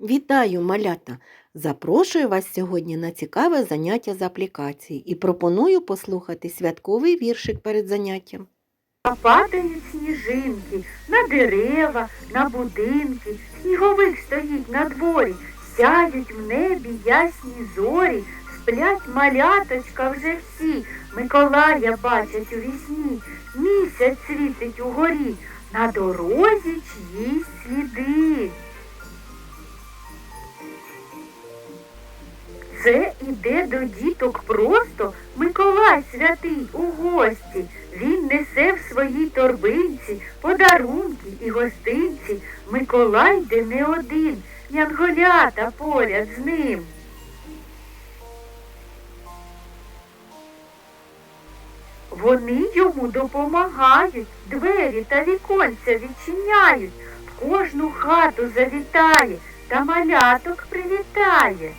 Вітаю, малята! Запрошую вас сьогодні на цікаве заняття з аплікації і пропоную послухати святковий віршик перед заняттям. Падають сніжинки на дерева, на будинки, сніговик стоїть на дворі, сяють в небі ясні зорі, сплять маляточка вже всі, Миколая бачать у вісні, місяць світить угорі, на дорозі чиїсь сліди. Це іде до діток просто Миколай святий у гості. Він несе в своїй торбинці подарунки і гостинці. Миколай де не один, янголята поряд з ним. Вони йому допомагають, двері та віконця відчиняють, в кожну хату завітає та маляток привітає.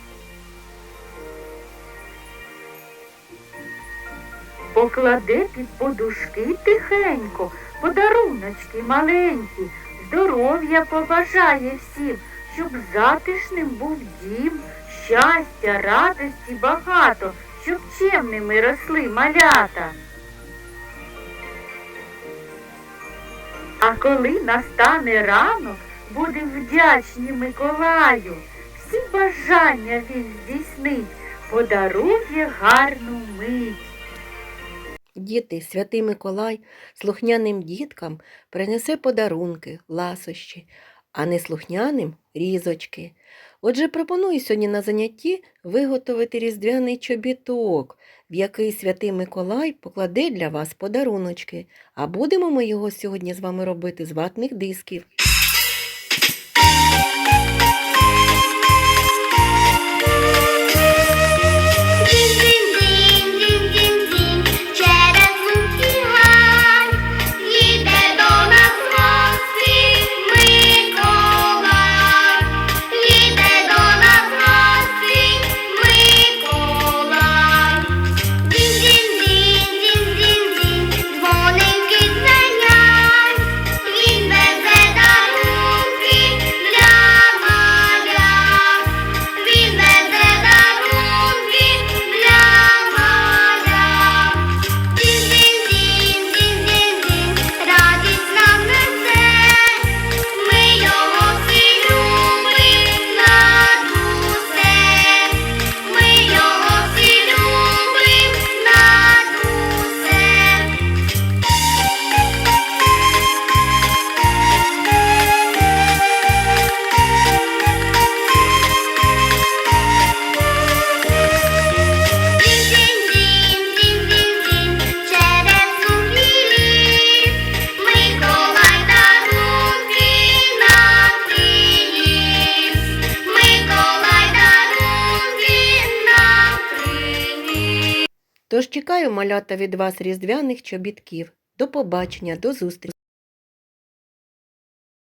Покладе під подушки тихенько, подаруночки маленькі, здоров'я побажає всім, щоб затишним був дім, щастя, радості багато, щоб чемними росли малята. А коли настане ранок, будем вдячні Миколаю, всі бажання він здійснить, подарує гарну. Діти, святий Миколай слухняним діткам принесе подарунки, ласощі, а неслухняним різочки. Отже, пропоную сьогодні на занятті виготовити різдвяний чобіток, в який святий Миколай покладе для вас подаруночки. А будемо ми його сьогодні з вами робити з ватних дисків. Тож чекаю малята від вас різдвяних чобітків. До побачення, до зустрічі!